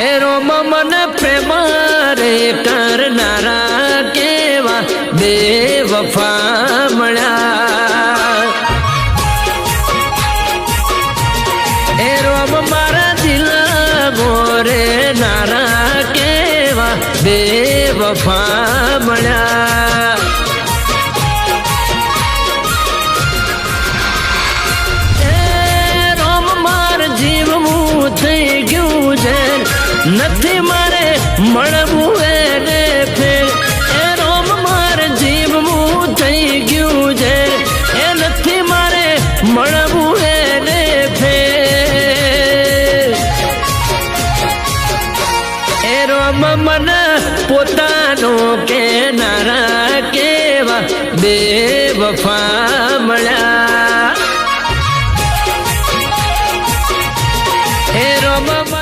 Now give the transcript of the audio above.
એ મમન મન પ્રેમ રે કરનારા કેવા બે વફા મળ્યા એ રોમ મારા દિલ મોરે નારા કેવા બે વફા મળ્યા નથી મારે, મળવું એને ફેર એ રોમ માર જીવવું થઈ ગયું છે. એ નથી મારે, મળવું એને ફેર એ રોમ મન પોતાનો કે નારા કેવા બે વફા મળ્યા. Mama